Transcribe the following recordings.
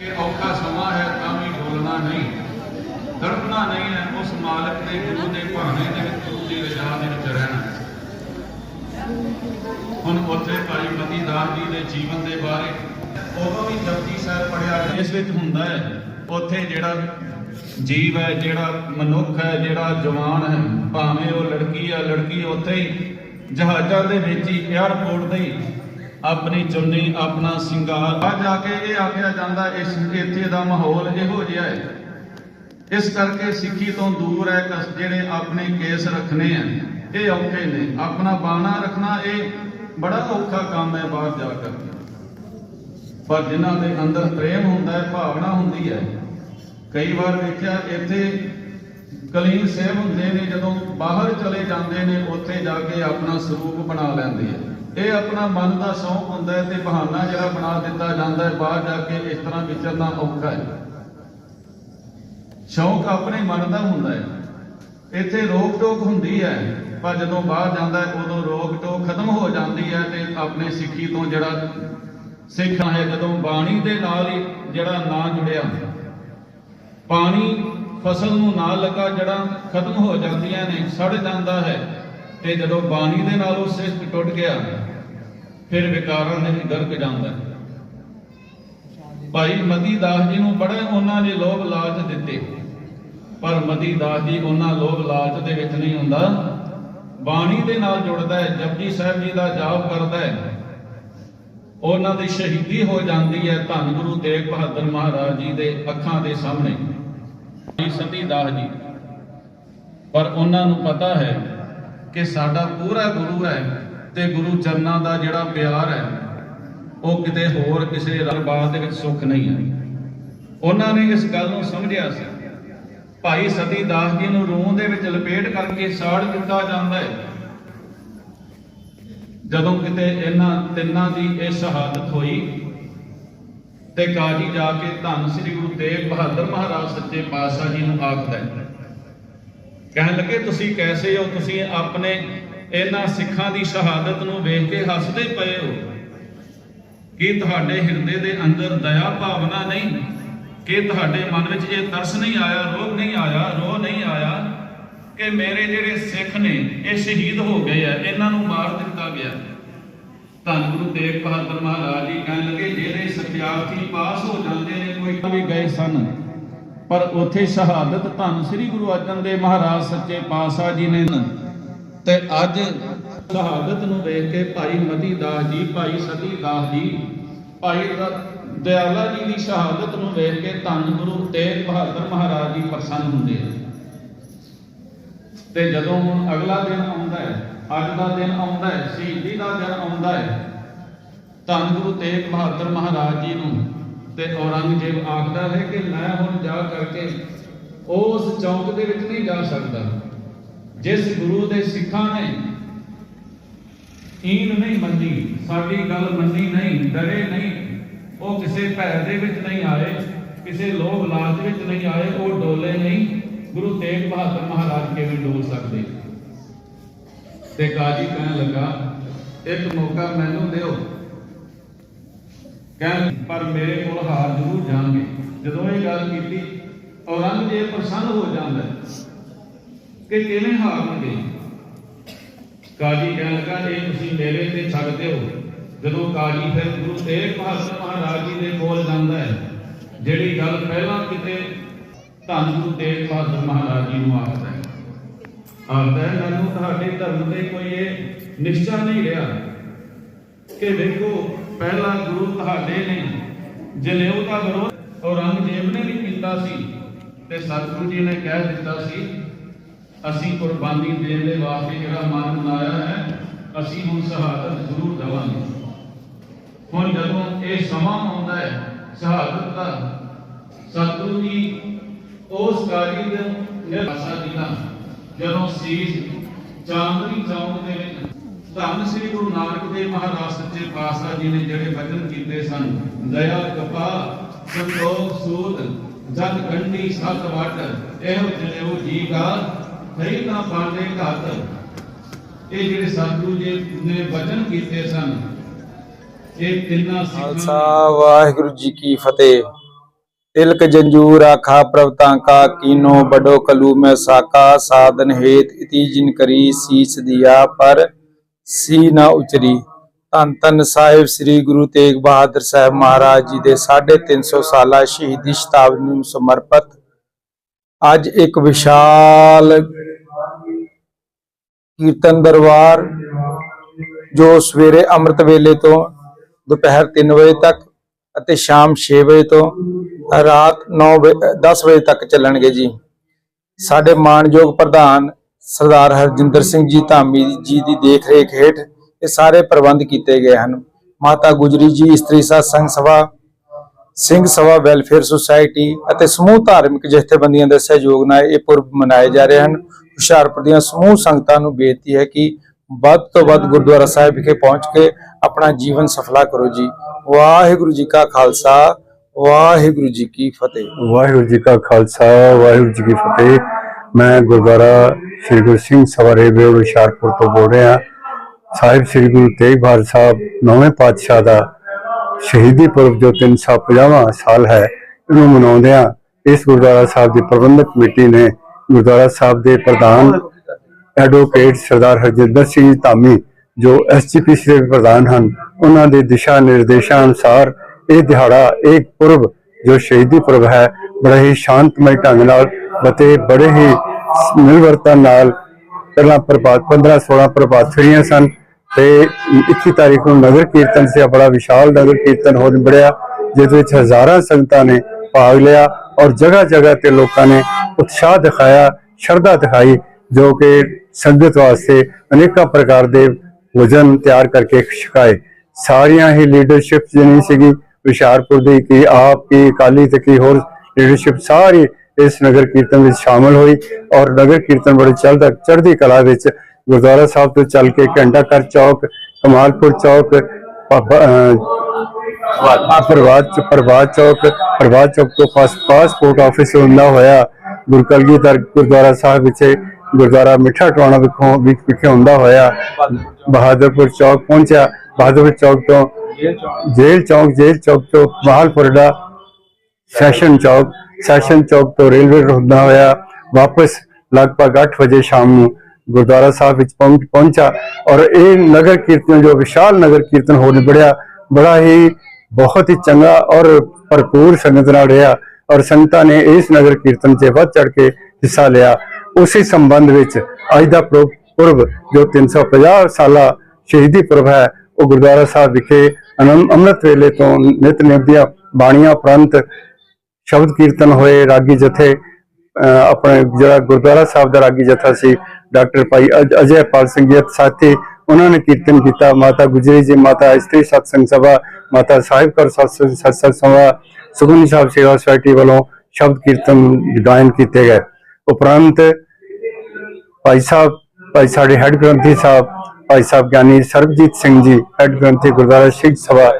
ਕਿ ਔਖਾ ਸਮਾਂ ਹੈ ਤਾਂ ਵੀ ਡੋਲਣਾ ਨਹੀਂ। ਤੜਪਣਾ ਨਹੀਂ ਹੈ ਉਸ ਮਾਲਕ ਦੇ ਗੁਰੂ ਦੇ ਭਾਣੇ ਦੇ ਵਿੱਚ ਗੁਰੂ ਦੀ ਰਜ਼ਾ ਦੇ ਵਿੱਚ ਰਹਿਣਾ। ਹੁਣ ਉੱਥੇ ਭਾਈ ਮਤੀ ਦਾਸ ਜੀ ਦੇ ਜੀਵਨ ਦੇ ਬਾਰੇ ਉਦੋਂ ਵੀ ਜਪਜੀ ਸਾਹਿਬ ਪੜਿਆ ਇਸ ਵਿੱਚ ਹੁੰਦਾ ਹੈ, ਉੱਥੇ ਜਿਹੜਾ ਜੀਵ ਹੈ, ਜਿਹੜਾ ਮਨੁੱਖ ਹੈ, ਜਿਹੜਾ ਜਵਾਨ ਹੈ, ਭਾਵੇਂ ਉਹ ਲੜਕੀ ਹੈ ਲੜਕੀ ਉੱਥੇ ਹੀ ਜਹਾਜ਼ਾਂ ਦੇ ਵਿੱਚ ਹੀ 에ਅਰਪੋਰਟ ਦੇ ਹੀ ਆਪਣੀ ਚੁੰਨੀ, ਆਪਣਾ ਸਿੰਗਾਰ। ਆ ਜਾ ਕੇ ਇਹ ਆਖਿਆ ਜਾਂਦਾ, ਇਸ ਇੱਥੇ ਦਾ ਮਾਹੌਲ ਇਹੋ ਜਿਹਾ ਹੈ। ਇਸ ਕਰਕੇ ਸਿੱਖੀ ਤੋਂ ਦੂਰ ਹੈ ਕਸ, ਜਿਹੜੇ ਆਪਣੇ ਕੇਸ ਰੱਖਣੇ ਆ, ਇਹ ਔਖੇ ਨੇ। ਆਪਣਾ ਬਾਣਾ ਰੱਖਣਾ ਇਹ ਬੜਾ ਔਖਾ ਕੰਮ ਹੈ ਬਾਹਰ ਜਾ ਕਰ ਪਰ ਜਿਨ੍ਹਾਂ ਦੇ ਅੰਦਰ ਪ੍ਰੇਮ ਹੁੰਦਾ ਹੈ, ਭਾਵਨਾ ਹੁੰਦੀ ਹੈ। ਕਈ ਵਾਰ ਵੇਖਿਆ, ਇੱਥੇ ਕਲੀਨ ਸੇਵ ਹੁੰਦੇ ਨੇ, ਜਦੋਂ ਬਾਹਰ ਚਲੇ ਜਾਂਦੇ ਨੇ, ਉੱਥੇ ਜਾ ਕੇ ਆਪਣਾ ਸਰੂਪ ਬਣਾ ਲੈਂਦੇ ਆ। ਇਹ ਆਪਣਾ ਮਨ ਦਾ ਸ਼ੌਂਕ ਹੁੰਦਾ ਹੈ ਤੇ ਬਹਾਨਾ ਜਿਹੜਾ ਬਣਾ ਦਿੱਤਾ ਜਾਂਦਾ ਹੈ, ਬਾਹਰ ਜਾ ਕੇ ਇਸ ਤਰ੍ਹਾਂ ਵਿਚਰਨਾ ਔਖਾ ਹੈ। ਸ਼ੌਂਕ ਆਪਣੇ ਮਨ ਦਾ ਹੁੰਦਾ ਹੈ। ਇੱਥੇ ਰੋਕ ਟੋਕ ਹੁੰਦੀ ਹੈ, ਪਰ ਜਦੋਂ ਬਾਹਰ ਜਾਂਦਾ ਹੈ, ਉਦੋਂ ਰੋਕ ਟੋਕ ਖਤਮ ਹੋ ਜਾਂਦੀ ਹੈ ਤੇ ਆਪਣੇ ਸਿੱਖੀ ਤੋਂ ਜਿਹੜਾ ਸਿੱਖਣਾ ਹੈ, ਜਦੋਂ ਬਾਣੀ ਦੇ ਨਾਲ ਹੀ ਜਿਹੜਾ ਨਾ ਜੁੜਿਆ, ਪਾਣੀ ਫਸਲ ਨੂੰ ਨਾ ਲੱਗਾ ਜੜਾਂ ਖਤਮ ਹੋ ਜਾਂਦੀਆਂ ਨੇ, ਸੜ ਜਾਂਦਾ ਹੈ ਤੇ ਜਦੋਂ ਬਾਣੀ ਦੇ ਨਾਲ ਉਹ ਸਿੱਖ ਟੁੱਟ ਗਿਆ ਫਿਰ ਵਿਕਾਰਾਂ ਦੇ ਹੀ ਗਰਕ ਜਾਂਦਾ ਹੈ। ਭਾਈ ਮਤੀ ਦਾਸ ਜੀ ਨੂੰ ਬੜੇ ਉਹਨਾਂ ਨੇ ਲੋਭ ਲਾਲਚ ਦਿੱਤੇ। ਪਰ ਮਤੀ ਦਾਸ ਜੀ ਉਹਨਾਂ ਲੋਭ ਲਾਲਚ ਦੇ ਵਿੱਚ ਨਹੀਂ ਹੁੰਦਾ। ਬਾਣੀ ਦੇ ਨਾਲ ਜੁੜਦਾ ਹੈ, ਜਪਜੀ ਸਾਹਿਬ ਜੀ ਦਾ ਜਾਪ ਕਰਦਾ ਹੈ। ਉਹਨਾਂ ਦੀ ਸ਼ਹੀਦੀ ਹੋ ਜਾਂਦੀ ਹੈ ਧੰਨ ਗੁਰੂ ਤੇਗ ਬਹਾਦਰ ਮਹਾਰਾਜ ਜੀ ਦੇ ਅੱਖਾਂ ਦੇ ਸਾਹਮਣੇ। ਭਾਈ ਸਤੀ ਦਾਸ ਜੀ, ਪਰ ਉਹਨਾਂ ਨੂੰ ਪਤਾ ਹੈ ਕਿ ਸਾਡਾ ਪੂਰਾ ਗੁਰੂ ਹੈ। ਤੇ ਗੁਰੂ ਚਰਨਾਂ ਦਾ ਜਿਹੜਾ ਪਿਆਰ ਹੈ, ਉਹ ਕਿਤੇ ਹੋਰ ਕਿਸੇ ਦਰਬਾਰ ਦੇ ਵਿੱਚ ਸੁੱਖ ਨਹੀਂ ਹੈ। ਉਹਨਾਂ ਨੇ ਇਸ ਗੱਲ ਨੂੰ ਸਮਝਿਆ ਸੀ। ਭਾਈ ਸਤੀ ਦਾਸ ਜੀ ਨੂੰ ਰੂਹ ਦੇ ਵਿੱਚ ਲਪੇਟ ਕਰਕੇ ਸਾੜ ਦਿੱਤਾ ਜਾਂਦਾ ਹੈ। ਜਦੋਂ ਕਿਤੇ ਇਹਨਾਂ ਤਿੰਨਾਂ ਦੀ ਇਹ ਸ਼ਹਾਦਤ ਹੋਈ, ਤੇ ਕਾਜੀ ਜਾ ਕੇ ਧੰਨ ਸ੍ਰੀ ਗੁਰੂ ਤੇਗ ਬਹਾਦਰ ਮਹਾਰਾਜ ਸੱਚੇ ਪਾਤਸ਼ਾਹ ਜੀ ਨੂੰ ਆਖਦਾ ਹੈ, ਕਹਿਣ ਲੱਗੇ, ਤੁਸੀਂ ਕੈਸੇ ਹੋ? ਤੁਸੀਂ ਆਪਣੇ ਇਹਨਾਂ ਸਿੱਖਾਂ ਦੀ ਸ਼ਹਾਦਤ ਨੂੰ ਵੇਖ ਕੇ ਹੱਸਦੇ ਪਏ ਹੋ ਕੀ ਤੁਹਾਡੇ ਹਿਰਦੇ ਦੇ ਅੰਦਰ ਦਇਆ ਭਾਵਨਾ ਨਹੀਂ, ਕਿ ਤੁਹਾਡੇ ਮਨ ਵਿੱਚ ਇਹ ਤਰਸ ਨਹੀਂ ਆਇਆ, ਰੋਗ ਨਹੀਂ ਆਇਆ, ਰੋਹ ਨਹੀਂ ਆਇਆ ਕਿ ਮੇਰੇ ਜਿਹੜੇ ਸਿੱਖ ਨੇ, ਇਹ ਸ਼ਹੀਦ ਹੋ ਗਏ ਆ, ਇਹਨਾਂ ਨੂੰ ਮਾਰ ਦਿੱਤਾ ਗਿਆ। ਧੰਨ ਗੁਰੂ ਤੇਗ ਬਹਾਦਰ ਮਹਾਰਾਜ ਜੀ ਕਹਿਣ ਲੱਗੇ, ਜਿਹੜੇ ਸਤਿਆਰਥੀ ਪਾਸ ਹੋ ਜਾਂਦੇ ਨੇ, ਕੋਈ ਵੀ ਗਏ ਸਨ। ਪਰ ਉੱਥੇ ਸ਼ਹਾਦਤ ਧੰਨ ਸ੍ਰੀ ਗੁਰੂ ਅਰਜਨ ਦੇਵ ਮਹਾਰਾਜ ਸੱਚੇ ਪਾਤਸ਼ਾਹ ਜੀ ਨੇ ਤੇ ਅੱਜ ਸ਼ਹਾਦਤ ਨੂੰ ਵੇਖ ਕੇ ਭਾਈ ਮਤੀ ਦਾਸ ਜੀ, ਭਾਈ ਸਤੀ ਦਾਸ ਜੀ, ਭਾਈ ਦਿਆਲਾ ਜੀ ਦੀ ਸ਼ਹਾਦਤ ਨੂੰ ਵੇਖ ਕੇ ਧੰਨ ਗੁਰੂ ਤੇਗ ਬਹਾਦਰ ਮਹਾਰਾਜ ਜੀ ਪ੍ਰਸੰਨ ਹੁੰਦੇ ਆ। ਤੇ ਜਦੋਂ ਹੁਣ ਅਗਲਾ ਦਿਨ ਆਉਂਦਾ ਹੈ, ਅੱਜ ਦਾ ਦਿਨ ਆਉਂਦਾ ਹੈ, ਸ਼ਹੀਦੀ ਦਾ ਦਿਨ ਆਉਂਦਾ ਹੈ, ਧੰਨ ਗੁਰੂ ਤੇਗ ਬਹਾਦਰ ਮਹਾਰਾਜ ਜੀ ਨੂੰ ਤੇ ਔਰੰਗਜ਼ੇਬ ਆਖਦਾ ਹੈ ਕਿ ਮੈਂ ਹੁਣ ਜਾ ਕਰਕੇ ਉਸ ਚੌਂਕ ਦੇ ਵਿੱਚ ਨਹੀਂ ਜਾ ਸਕਦਾ। ਜਿਸ ਗੁਰੂ ਦੇ ਸਿੱਖਾਂ ਨੇ ਈਨ ਨਹੀਂ ਮੰਨੀ, ਸਾਡੀ ਗੱਲ ਮੰਨੀ ਨਹੀਂ, ਡਰੇ ਨਹੀਂ, ਉਹ ਕਿਸੇ ਭੈ ਦੇ ਵਿੱਚ ਨਹੀਂ ਆਏ, ਕਿਸੇ ਲੋਭ ਲਾਲਚ ਵਿੱਚ ਨਹੀਂ ਆਏ, ਉਹ ਡੋਲੇ ਨਹੀਂ, ਗੁਰੂ ਤੇਗ ਬਹਾਦਰ ਮਹਾਰਾਜ ਕਿਵੇਂ ਡੋਲ ਸਕਦੇ? ਤੇ ਕਾਜੀ ਕਹਿਣ ਲੱਗਾ, ਇੱਕ ਮੌਕਾ ਮੈਨੂੰ ਦਿਓ। ਕਹਿਣ ਪਰ ਮੇਰੇ ਕੋਲ ਹਾਰ ਜ਼ਰੂਰ ਜਾਣਗੇ। ਜਦੋਂ ਇਹ ਗੱਲ ਕੀਤੀ, ਔਰੰਗਜ਼ੇਬ ਪ੍ਰਸੰਨ ਹੋ ਜਾਂਦਾ ਕਿ ਕਿਵੇਂ ਹਾਰਨਗੇ ਕਾਜੀ ਕਹਿਣ ਲੱਗਾ ਇਹ ਤੁਸੀਂ ਮੇਰੇ ਤੇ ਛੱਡ ਦਿਓ ਜਦੋਂ ਕਾਜੀ ਫਿਰ ਗੁਰੂ ਤੇਗ ਬਹਾਦਰ ਮਹਾਰਾਜ ਜੀ ਦੇ ਕੋਲ ਜਾਂਦਾ ਹੈ, ਜਿਹੜੀ ਗੱਲ ਪਹਿਲਾਂ ਕਿਤੇ ਧੰਨ ਗੁਰੂ ਤੇਗ ਬਹਾਦਰ ਮਹਾਰਾਜ ਜੀ ਨੂੰ ਆਖਦਾ ਹੈ। ਆਖਦਾ ਹੈ, ਮੈਨੂੰ ਤੁਹਾਡੇ ਧਰਮ ਤੇ ਕੋਈ ਇਹ ਨਿਸ਼ਚਾ ਨਹੀਂ ਰਿਹਾ ਕਿ ਵੇਖੋ, ਪਹਿਲਾ ਗੁਰੂ ਤੁਹਾਡੇ ਨੇ ਜਨੇਊ ਦਾ ਵਿਰੋਧ ਔਰੰਗਜ਼ੇਬ ਨੇ ਵੀ ਕੀਤਾ ਸੀ ਤੇ ਸਤਿਗੁਰੂ ਜੀ ਨੇ ਕਹਿ ਦਿੱਤਾ ਸੀ ਅਸੀਂ ਕੁਰਬਾਨੀ ਦੇਣ ਦੇ ਵਾਸਤੇ ਜਿਹੜਾ ਮਨ ਬਣਾਇਆ ਹੈ, ਅਸੀਂ ਹੁਣ ਸ਼ਹਾਦਤ ਜ਼ਰੂਰ ਦੇਵਾਂਗੇ। ਹੁਣ ਜਦੋਂ ਇਹ ਸਮਾਂ ਆਉਂਦਾ ਹੈ, ਸ਼ਹਾਦਤ ਦਾ, ਸਤਿਗੁਰੂ ਜੀ ਉਸ ਕਾਰੀ ਦੇ ਨਿਰਭਾਸ਼ਾ ਜੀ ਜਦੋਂ ਸੀਸ ਚਾਂਦਨੀ ਚੌਂਕ ਦੇ ਵਿੱਚ ਧੰਨ ਸ੍ਰੀ ਗੁਰੂ ਨਾਨਕ ਦੇਵ ਮਹਾਰਾਜ ਸੱਚੇ ਪਾਤਸ਼ਾਹ ਜੀ ਨੇ ਜਿਹੜੇ ਵਚਨ ਕੀਤੇ ਸਨ, ਦਇਆ ਕਪਾ ਸੰਤੋਖ ਸੂਦ ਜਗ ਕੰਡੀ ਸਤ ਵਟ, ਇਹੋ ਜਨੇਊ ਜੀ ਦਾ ਨਹੀਂ ਤਾਂ ਬਾਣੇ ਘਾਤ। ਇਹ ਜਿਹੜੇ ਸਾਧੂ ਜੀ ਨੇ ਵਚਨ ਕੀਤੇ ਸਨ, ਇਹ ਤਿੰਨਾਂ ਸਿੱਖਾਂ ਵਾਹਿਗੁਰੂ ਜੀ ਕੀ ਫਤਿਹ। ਤਿਲਕ ਜੰਜੂਰ ਆਖਾ ਪ੍ਰਵਤਾਂ ਕਾ ਕੀਨੋ ਬਡੋ ਕਲੂ ਮੈਂ ਸਾਕਾ, ਸਾਧਨ ਹੇਤ ਇਤੀ ਜਿਨ ਕਰੀ ਸੀਸ ਦਿਆ, ਪਰ ਸੀ ਨਾ ਉਚਰੀ। ਧੰਨ ਧੰਨ ਸਾਹਿਬ ਸ੍ਰੀ ਗੁਰੂ ਤੇਗ ਬਹਾਦਰ ਸਾਹਿਬ ਮਹਾਰਾਜ ਜੀ ਦੇ 350 ਸਾਲਾ ਸ਼ਹੀਦੀ ਸ਼ਤਾਬਦੀ ਨੂੰ ਸਮਰਪਿਤ ਅੱਜ ਇੱਕ ਵਿਸ਼ਾਲ ਕੀਰਤਨ ਦਰਬਾਰ, ਜੋ ਸਵੇਰੇ ਅੰਮ੍ਰਿਤ ਵੇਲੇ ਤੋਂ ਦੁਪਹਿਰ 3 ਵਜੇ ਤੱਕ ਅਤੇ ਸ਼ਾਮ 6 ਵਜੇ ਤੋਂ ਰਾਤ 9 ਵਜੇ 10 ਵਜੇ ਤੱਕ ਚੱਲਣਗੇ ਜੀ। ਸਾਡੇ ਮਾਣਯੋਗ ਪ੍ਰਧਾਨ ਸਰਦਾਰ ਹਰਜਿੰਦਰ ਸਿੰਘ ਜੀ ਧਾਮੀ ਜੀ ਦੀ ਦੇਖ ਰੇਖ ਹੇਠ ਇਹ ਸਾਰੇ ਪ੍ਰਬੰਧ ਕੀਤੇ ਗਏ ਹਨ। ਮਾਤਾ ਗੁਜਰੀ ਜੀ, ਇਸਤਰੀ ਸਤਸੰਗ ਸਭਾ ਸਿੰਘ ਸਭਾ ਵੈਲਫੇਅਰ ਸੁਸਾਇਟੀ ਅਤੇ ਸਮੂਹ ਧਾਰਮਿਕ ਜਥੇਬੰਦੀਆਂ ਦੇ ਸਹਿਯੋਗ ਨਾਲ ਇਹ ਪੁਰਬ ਮਨਾਏ ਜਾ ਰਹੇ ਹਨ। ਹੁਸ਼ਿਆਰਪੁਰ ਦੀਆਂ ਸਮੂਹ ਸੰਗਤਾਂ ਨੂੰ ਬੇਨਤੀ ਹੈ ਕਿ ਵੱਧ ਤੋਂ ਵੱਧ ਗੁਰਦੁਆਰਾ ਸਾਹਿਬ ਵਿਖੇ ਪਹੁੰਚ ਕੇ ਆਪਣਾ ਜੀਵਨ ਸਫਲਾ ਕਰੋ ਜੀ। ਵਾਹਿਗੁਰੂ ਜੀ ਕਾ ਖਾਲਸਾ, ਵਾਹਿਗੁਰੂ ਜੀ ਕੀ ਫਤਿਹ। ਵਾਹਿਗੁਰੂ ਜੀ ਕਾ ਖਾਲਸਾ, ਵਾਹਿਗੁਰੂ ਜੀ ਕੀ ਫਤਿਹ। ਮੈਂ ਗੁਰਦੁਆਰਾ ਸ੍ਰੀ ਗੁਰੂ ਸਿੰਘ ਸਭਾ ਰੇਵੇ ਹੁਸ਼ਿਆਰਪੁਰ ਤੋਂ ਬੋਲ ਰਿਹਾ। ਸਾਹਿਬ ਸ੍ਰੀ ਗੁਰੂ ਤੇਗ ਬਹਾਦਰ ਸਾਹਿਬ, ਨੌਵੇਂ ਪਾਤਸ਼ਾਹ ਦਾ ਸ਼ਹੀਦੀ ਪੁਰਬ ਜੋ 350ਵਾਂ ਸਾਲ ਹੈ, ਇਹਨੂੰ ਮਨਾਉਂਦਿਆਂ ਇਸ ਗੁਰਦੁਆਰਾ ਸਾਹਿਬ ਦੀ ਪ੍ਰਬੰਧਕ ਕਮੇਟੀ ਨੇ ਗੁਰਦੁਆਰਾ ਸਾਹਿਬ ਦੇ ਪ੍ਰਧਾਨ ਐਡਵੋਕੇਟ ਸਰਦਾਰ ਹਰਜਿੰਦਰ ਸਿੰਘ ਧਾਮੀ, ਜੋ ਐਸਜੀਪੀਸੀ ਦੇ ਪ੍ਰਧਾਨ ਹਨ, ਉਹਨਾਂ ਦੇ ਦਿਸ਼ਾ ਨਿਰਦੇਸ਼ਾਂ ਅਨੁਸਾਰ ਇਹ ਦਿਹਾੜਾ ਇੱਕ ਪੁਰਬ ਜੋ ਸ਼ਹੀਦੀ ਪੁਰਬ ਹੈ, ਬੜੇ ਹੀ ਸ਼ਾਂਤਮਈ ਢੰਗ ਨਾਲ ਅਤੇ ਬੜੇ ਹੀ ਮਿਲਵਰਤਨ ਨਾਲ ਪਹਿਲਾਂ ਪ੍ਰਭਾਤ 15 16 ਪ੍ਰਭਾਤ ਫੇਰੀਆਂ ਸਨ ਤੇ 21 ਤਾਰੀਖ ਨੂੰ ਨਗਰ ਕੀਰਤਨ ਸੀ ਬੜਾ ਵਿਸ਼ਾਲ ਨਗਰ ਕੀਰਤਨ ਹੋ ਨਿਬੜਿਆ ਜਿਸ ਵਿੱਚ ਹਜ਼ਾਰਾਂ ਸੰਗਤਾਂ ਨੇ ਭਾਗ ਲਿਆ ਔਰ ਜਗ੍ਹਾ ਜਗ੍ਹਾ ਤੇ ਲੋਕਾਂ ਨੇ ਉਤਸ਼ਾਹ ਦਿਖਾਇਆ, ਸ਼ਰਧਾ ਦਿਖਾਈ, ਜੋ ਕਿ ਸੰਗਤ ਵਾਸਤੇ ਅਨੇਕਾਂ ਪ੍ਰਕਾਰ ਦੇ ਭੋਜਨ ਤਿਆਰ ਕਰਕੇ ਛਕਾਏ। ਸਾਰੀਆਂ ਹੀ ਲੀਡਰਸ਼ਿਪ ਜਿਹੜੀ ਸੀਗੀ, ਹੁਸ਼ਿਆਰਪੁਰ ਦੀ ਕੀ ਆਪ, ਕੀ ਅਕਾਲੀ ਤੇ ਕੀ ਹੋਰ ਲੀਡਰਸ਼ਿਪ ਸਾਰੀ ਇਸ ਨਗਰ ਕੀਰਤਨ ਵਿੱਚ ਸ਼ਾਮਲ ਹੋਈ ਔਰ ਨਗਰ ਕੀਰਤਨ ਬੜੇ ਚੜ੍ਹਦਾ ਚੜ੍ਹਦੀ ਕਲਾ ਵਿੱਚ ਗੁਰਦੁਆਰਾ ਸਾਹਿਬ ਤੋਂ ਚੱਲ ਕੇ ਘੰਟਾ ਘਰ ਚੌਕ, ਕਮਾਲਪੁਰ ਚੌਕ ਪ- ਪ੍ਰਵਾਦ ਪ੍ਰਵਾਦ ਚੌਕ ਪ੍ਰਵਾਦ ਚੌਕ ਤੋਂ ਪਾਸਪੋਰਟ ਆਫਿਸ ਹੁੰਦਾ ਹੋਇਆ ਗੁਰਕਲਗੀਧਰ ਗੁਰਦੁਆਰਾ ਸਾਹਿਬ ਵਿਖੇ, ਗੁਰਦੁਆਰਾ ਮਿੱਠਾ ਟਵਾਣਾ ਵਿਖੋਂ ਵਿਖੇ ਹੁੰਦਾ ਹੋਇਆ। ਬਹਾਦਰਪੁਰ ਚੌਕ ਪਹੁੰਚਿਆ। ਬਹਾਦਰਪੁਰ ਚੌਕ ਤੋਂ ਜੇਲ੍ਹ ਚੌਕ ਜੇਲ੍ਹ ਚੌਕ ਤੋਂ ਮਾਹਲਪੁਰਡਾ ਸੈਸ਼ਨ ਚੌਕ ਸੈਸ਼ਨ ਚੌਕ ਤੋਂ ਰੇਲਵੇ ਰੋਡ ਹੁੰਦਾ ਹੋਇਆ, ਵਾਪਸ ਲਗਭਗ 8 ਵਜੇ ਸ਼ਾਮ ਨੂੰ ਗੁਰਦੁਆਰਾ ਸਾਹਿਬ ਵਿੱਚ ਪਹੁੰਚ ਪਹੁੰਚਾ ਔਰ ਇਹ ਨਗਰ ਕੀਰਤਨ ਜੋ ਵਿਸ਼ਾਲ ਨਗਰ ਕੀਰਤਨ ਹੋ ਨਿਬੜਿਆ ਬੜਾ ਹੀ ਬਹੁਤ ਹੀ ਚੰਗਾ ਔਰ ਭਰਪੂਰ ਸੰਗਤ ਨਾਲ ਰਿਹਾ ਔਰ ਸੰਗਤਾਂ ਨੇ ਇਸ ਨਗਰ ਕੀਰਤਨ 'ਚ ਵੱਧ ਚੜ ਕੇ ਹਿੱਸਾ ਲਿਆ। ਉਸੇ ਸੰਬੰਧ ਵਿੱਚ ਅੱਜ ਦਾ ਪੁਰਬ ਜੋ 350 ਸਾਲਾ ਸ਼ਹੀਦੀ ਪੁਰਬ ਹੈ, ਉਹ ਗੁਰਦੁਆਰਾ ਸਾਹਿਬ ਵਿਖੇ ਅੰਮ੍ਰਿਤ ਵੇਲੇ ਤੋਂ ਨਿਤਨੇਮ ਦੀਆਂ ਬਾਣੀਆਂ ਉਪਰੰਤ ਸ਼ਬਦ ਕੀਰਤਨ ਹੋਏ, ਰਾਗੀ ਜਥੇ, ਅਹ, ਆਪਣੇ ਜਿਹੜਾ ਗੁਰਦੁਆਰਾ ਸਾਹਿਬ ਦਾ ਰਾਗੀ ਜਥਾ ਸੀ ਡਾਕਟਰ ਭਾਈ ਅਜੇ ਪਾਲ ਸਿੰਘ ਜੀ ਸਾਥੀ, ਉਹਨਾਂ ਨੇ ਕੀਰਤਨ ਕੀਤਾ। ਮਾਤਾ ਗੁਜਰੀ ਜੀ, ਮਾਤਾ ਇਸਤਰੀ ਸਤਸੰਗ ਸਭਾ, ਮਾਤਾ ਸਾਹਿਬ ਕਰ ਸਤਸੰਗ ਸਤਸੰਗ ਸਭਾ ਸੁਖਮਨੀ ਸਾਹਿਬ ਸੇਵਾ ਸੁਸਾਇਟੀ ਵੱਲੋਂ ਸ਼ਬਦ ਕੀਰਤਨ ਗਾਇਨ ਕੀਤੇ ਗਏ। ਉਪਰੰਤ ਭਾਈ ਸਾਹਿਬ, ਭਾਈ ਸਾਡੇ ਹੈੱਡ ਗ੍ਰੰਥੀ ਸਾਹਿਬ, ਭਾਈ ਸਾਹਿਬ ਗਿਆਨੀ ਸਰਬਜੀਤ ਸਿੰਘ ਜੀ, ਹੈੱਡ ਗ੍ਰੰਥੀ ਗੁਰਦੁਆਰਾ ਸਿੱਖ ਸਭਾ,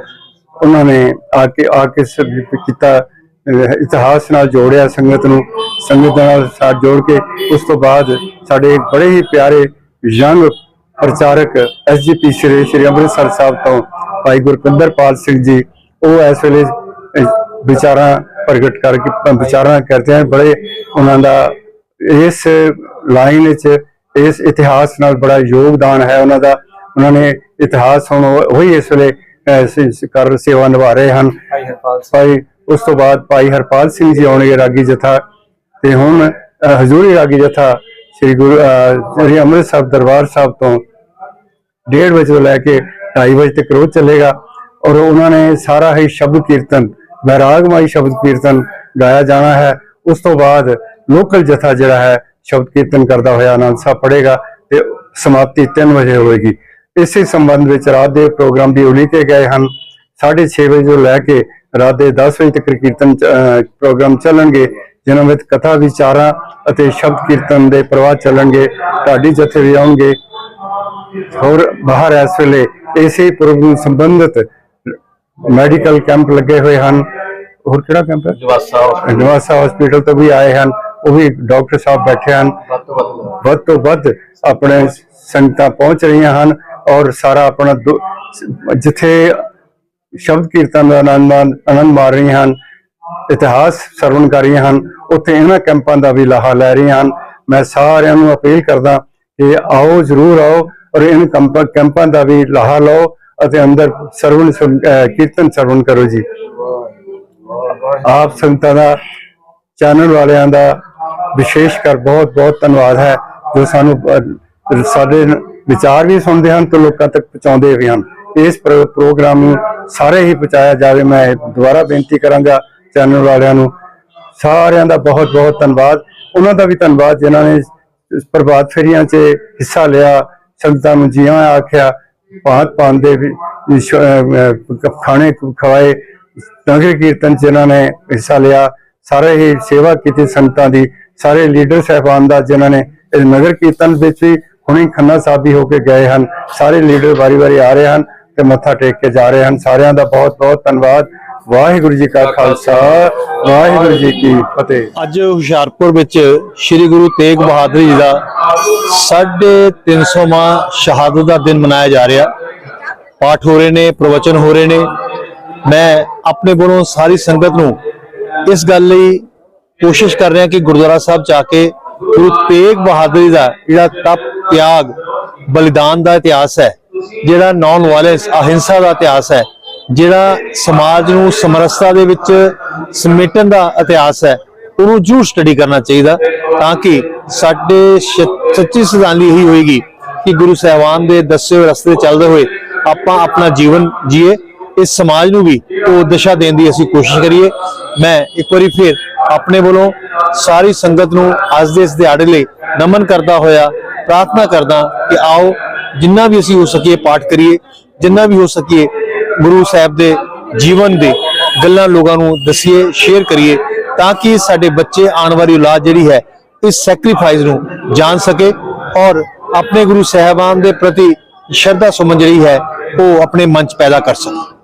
ਉਹਨਾਂ ਨੇ ਆ ਕੇ ਆ ਕੇ ਕੀਤਾ। ਇਤਿਹਾਸ ਨਾਲ ਜੋੜਿਆ ਸੰਗਤ ਨੂੰ ਸੰਗਤ ਨਾਲ ਸਾਥ ਜੋੜ ਕੇ ਉਸ ਤੋਂ ਬਾਅਦ ਸਾਡੇ ਬੜੇ ਹੀ ਪਿਆਰੇ ਯੰਗ ਪ੍ਰਚਾਰਕ ਐਸਜੀਪੀ ਸ਼੍ਰੀ ਸ਼੍ਰੀ ਅੰਮ੍ਰਿਤਸਰ ਸਾਹਿਬ ਤੋਂ ਭਾਈ ਗੁਰਪਿੰਦਰਪਾਲ ਸਿੰਘ ਜੀ ਉਹ ਇਸ ਵੇਲੇ ਵਿਚਾਰਾਂ ਪ੍ਰਗਟ ਕਰਕੇ ਵਿਚਾਰਾਂ ਕਰਦੇ ਹਨ ਬੜੇ ਉਹਨਾਂ ਦਾ ਇਸ ਲਾਈਨ ਵਿੱਚ ਇਸ ਇਤਿਹਾਸ ਨਾਲ ਬੜਾ ਯੋਗਦਾਨ ਹੈ ਉਹਨਾਂ ਦਾ ਉਹਨਾਂ ਨੇ ਇਤਿਹਾਸ ਹੁਣ ਉਹ- ਇਸ ਵੇਲੇ ਕਰ ਸੇਵਾ ਨਿਭਾ ਰਹੇ ਹਨ। ਭਾਈ ਉਸ ਤੋਂ ਬਾਅਦ ਭਾਈ ਹਰਪਾਲ ਸਿੰਘ ਜੀ ਆਉਣਗੇ ਰਾਗੀ ਜਥਾ ਤੇ ਹੁਣ ਹਜ਼ੂਰੀ ਰਾਗੀ ਜਥਾ ਸ੍ਰੀ ਗੁਰੂ ਅਹ, ਸ੍ਰੀ ਅੰਮ੍ਰਿਤਸਰ ਦਰਬਾਰ ਸਾਹਿਬ ਤੋਂ 1:30 ਵਜੇ ਤੋਂ ਲੈ ਕੇ 2:30 ਵਜੇ ਤੱਕ ਰੋਜ਼ ਚੱਲੇਗਾ ਔਰ ਉਹਨਾਂ ਨੇ ਸਾਰਾ ਹੀ ਸ਼ਬਦ ਕੀਰਤਨ ਵੈਰਾਗਮਾਈ ਸ਼ਬਦ ਕੀਰਤਨ ਗਾਇਆ ਜਾਣਾ ਹੈ। ਉਸ ਤੋਂ ਬਾਅਦ ਲੋਕਲ ਜਥਾ ਜਿਹੜਾ ਹੈ ਸ਼ਬਦ ਕੀਰਤਨ ਕਰਦਾ ਹੋਇਆ ਆਨੰਦ ਸਾਹਿਬ ਪੜੇਗਾ ਤੇ ਸਮਾਪਤੀ 3 ਵਜੇ ਹੋਵੇਗੀ। ਇਸੇ ਸੰਬੰਧ ਵਿੱਚ ਰਾਤ ਦੇ ਪ੍ਰੋਗਰਾਮ ਵੀ ਉਲੀਕੇ ਗਏ ਹਨ। 6:30 ਵਜੇ ਤੋਂ ਲੈ ਕੇ ਰਾਤ ਦੇ 10 ਵਜੇ ਤੱਕ ਕੀਰਤਨ ਪ੍ਰੋਗਰਾਮ ਚੱਲਣਗੇ ਜਿਨ੍ਹਾਂ ਵਿੱਚ ਕਥਾ ਵਿਚਾਰਾਂ ਅਤੇ ਸ਼ਬਦ ਕੀਰਤਨ ਦੇ ਪ੍ਰਵਾਹ ਚੱਲਣਗੇ ਢਾਡੀ ਜਥੇ ਵੀ ਆਉਣਗੇ। ਹੋਰ ਬਾਹਰ ਇਸ ਵੇਲੇ ਇਸੇ ਪੁਰਬ ਨੂੰ ਸੰਬੰਧਿਤ ਮੈਡੀਕਲ ਕੈਂਪ ਲੱਗੇ ਹੋਏ ਹਨ। ਹੋਰ ਕਿਹੜਾ ਕੈਂਪ ਹੈ? ਜਵਾਸਾ ਨਿਵਾਸਾ ਹਸਪੀਟਲ ਤੋਂ ਵੀ ਆਏ ਹਨ। ਉਹ ਵੀ ਡਾਕਟਰ ਸਾਹਿਬ ਬੈਠੇ ਹਨ। ਵੱਧ ਤੋਂ ਵੱਧ। ਆਪਣੇ ਸੰਗਤਾਂ ਪਹੁੰਚ ਰਹੀਆਂ ਹਨ ਔਰ ਸਾਰਾ ਆਪਣਾ ਜਿੱਥੇ ਸ਼ਬਦ ਕੀਰਤਨ ਦਾ ਆਨੰਦ ਮਾਣ- ਆਨੰਦ ਮਾਰ ਰਹੀਆਂ ਹਨ, ਇਤਿਹਾਸ ਸਰਵਣ ਕਰ ਰਹੀਆਂ ਹਨ, ਉੱਥੇ ਇਹਨਾਂ ਕੈਂਪਾਂ ਦਾ ਵੀ ਲਾਹਾ ਲੈ ਰਹੀਆਂ ਹਨ। ਮੈਂ ਸਾਰਿਆਂ ਨੂੰ ਅਪੀਲ ਕਰਦਾ ਕਿ ਆਓ, ਜ਼ਰੂਰ ਆਓ ਔਰ ਇਹਨਾਂ ਕੈਂਪਾਂ ਕੈਂਪਾਂ ਦਾ ਵੀ ਲਾਹਾ ਲਓ ਅਤੇ ਅੰਦਰ ਸਰਵਣ ਸੁਣ- ਕੀਰਤਨ ਸਰਵਣ ਕਰੋ ਜੀ। ਆਪ ਸੰਗਤਾਂ ਦਾ, ਚੈਨਲ ਵਾਲਿਆਂ ਦਾ ਵਿਸ਼ੇਸ਼ ਕਰ ਬਹੁਤ ਬਹੁਤ ਧੰਨਵਾਦ ਹੈ ਜੋ ਸਾਨੂੰ ਸਾਡੇ ਵਿਚਾਰ ਵੀ ਸੁਣਦੇ ਹਨ ਤੇ ਲੋਕਾਂ ਤੱਕ ਪਹੁੰਚਾਉਂਦੇ ਵੀ ਹਨ। ਇਸ ਪ੍ਰੋ- ਪ੍ਰੋਗਰਾਮ ਨੂੰ ਸਾਰੇ ਹੀ ਪਹੁੰਚਾਇਆ ਜਾਵੇ, ਮੈਂ ਦੁਬਾਰਾ ਬੇਨਤੀ ਕਰਾਂਗਾ ਚੈਨਲ ਵਾਲਿਆਂ ਨੂੰ। ਸਾਰਿਆਂ ਦਾ ਬਹੁਤ ਬਹੁਤ ਧੰਨਵਾਦ। ਉਹਨਾਂ ਦਾ ਵੀ ਧੰਨਵਾਦ, ਜਿਨ੍ਹਾਂ ਨੇ ਇਸ ਪ੍ਰਭਾਤ ਫੇਰੀਆਂ 'ਚ ਹਿੱਸਾ ਲਿਆ, ਸੰਗਤਾਂ ਨੂੰ ਜੀਆਂ ਆਖਿਆ, ਭਾਂਤ ਭਾਂਤ ਦੇ ਖਾਣੇ ਖਵਾਏ, ਨਗਰ ਕੀਰਤਨ 'ਚ ਜਿਨ੍ਹਾਂ ਨੇ ਹਿੱਸਾ ਲਿਆ, ਸਾਰੇ ਹੀ ਸੇਵਾ ਕੀਤੀ ਸੰਗਤਾਂ ਦੀ। ਸਾਰੇ ਲੀਡਰ ਸਹਿਬਾਨ ਦਾ, ਜਿਨ੍ਹਾਂ ਨੇ ਇਸ ਨਗਰ ਕੀਰਤਨ ਵਿੱਚ ਵੀ ਹੁਣੇ ਖੰਨਾ ਸਾਹਿਬ ਵੀ ਹੋ ਕੇ ਗਏ ਹਨ। ਸਾਰੇ ਲੀਡਰ ਵਾਰੀ-ਵਾਰੀ ਆ ਰਹੇ ਹਨ। ਤੇ ਮੱਥਾ ਟੇਕ ਕੇ ਜਾ ਰਹੇ ਹਨ। ਸਾਰਿਆਂ ਦਾ ਬਹੁਤ-ਬਹੁਤ ਧੰਨਵਾਦ। ਵਾਹਿਗੁਰੂ ਜੀ ਕਾ ਖਾਲਸਾ, ਵਾਹਿਗੁਰੂ ਜੀ ਕੀ ਫਤਿਹ। ਅੱਜ ਹੁਸ਼ਿਆਰਪੁਰ ਵਿੱਚ ਸ੍ਰੀ ਗੁਰੂ ਤੇਗ ਬਹਾਦਰ ਜੀ ਦਾ 350ਵਾਂ ਸ਼ਹਾਦਤ ਦਾ ਦਿਨ ਮਨਾਇਆ ਜਾ ਰਿਹਾ। ਪਾਠ ਹੋ ਰਹੇ ਨੇ, ਪ੍ਰਵਚਨ ਹੋ ਰਹੇ ਨੇ। ਮੈਂ ਆਪਣੇ ਵੱਲੋਂ ਸਾਰੀ ਸੰਗਤ ਨੂੰ ਇਸ ਗੱਲ ਲਈ ਕੋਸ਼ਿਸ਼ ਕਰ ਰਿਹਾ ਕਿ ਗੁਰਦੁਆਰਾ ਸਾਹਿਬ ਜਾ ਕੇ ਗੁਰੂ ਤੇਗ ਬਹਾਦਰ ਜੀ ਦਾ ਜਿਹੜਾ ਤਪ ਤਿਆਗ, ਬਲੀਦਾਨ ਦਾ ਇਤਿਹਾਸ ਹੈ ਜਿਹੜਾ ਨਾਨ ਵਾਇਲੈਂਸ ਅਹਿੰਸਾ ਦਾ ਇਤਿਹਾਸ ਹੈ, ਜਿਹੜਾ ਸਮਾਜ ਨੂੰ ਸਮਰਸਤਾ ਦੇ ਵਿੱਚ ਸਮੇਟਣ ਦਾ ਇਤਿਹਾਸ ਹੈ, ਉਹਨੂੰ ਜੂ ਸਟੱਡੀ ਕਰਨਾ ਚਾਹੀਦਾ ਤਾਂ ਕਿ ਸਾਡੇ ਸ਼- ਸੱਚੀ ਸਿਧਾਂਤੀ ਇਹੀ ਹੋਏਗੀ ਕਿ ਗੁਰੂ ਸਾਹਿਬਾਨ ਦੇ ਦੱਸੇ ਹੋਏ ਰਸਤੇ ਚੱਲਦੇ ਹੋਏ ਆਪਾਂ ਆਪਣਾ ਜੀਵਨ ਜੀਏ, ਇਸ ਸਮਾਜ ਨੂੰ ਵੀ ਉਹ ਦਿਸ਼ਾ ਦੇਣ ਦੀ ਅਸੀਂ ਕੋਸ਼ਿਸ਼ ਕਰੀਏ। ਮੈਂ ਇੱਕ ਵਾਰੀ ਫਿਰ ਆਪਣੇ ਵੱਲੋਂ ਸਾਰੀ ਸੰਗਤ ਨੂੰ ਅੱਜ ਦੇ ਇਸ ਦਿਹਾੜੇ ਲਈ ਨਮਨ ਕਰਦਾ ਹੋਇਆ ਪ੍ਰਾਰਥਨਾ ਕਰਦਾ ਕਿ ਆਓ ਜਿੰਨਾ ਵੀ ਅਸੀਂ ਹੋ ਸਕੀਏ ਪਾਠ ਕਰੀਏ, ਜਿੰਨਾ ਵੀ ਹੋ ਸਕੀਏ ਗੁਰੂ ਸਾਹਿਬ ਦੇ ਜੀਵਨ ਦੇ ਗੱਲਾਂ ਲੋਕਾਂ ਨੂੰ ਦਸੀਏ ਸ਼ੇਅਰ ਕਰੀਏ, ਤਾਂ ਕਿ ਸਾਡੇ ਬੱਚੇ ਆਉਣ ਵਾਲੀ ਔਲਾਦ ਜਿਹੜੀ ਹੈ, ਇਸ ਸੈਕਰੀਫਾਈਸ ਨੂੰ ਜਾਣ ਸਕੇ ਔਰ ਆਪਣੇ ਗੁਰੂ ਸਾਹਿਬਾਨ ਦੇ ਪ੍ਰਤੀ ਸ਼ਰਧਾ ਸੁਮਨ ਜਿਹੜੀ ਹੈ, ਉਹ ਆਪਣੇ ਮਨ ਚ ਪੈਦਾ ਕਰ ਸਕੇ।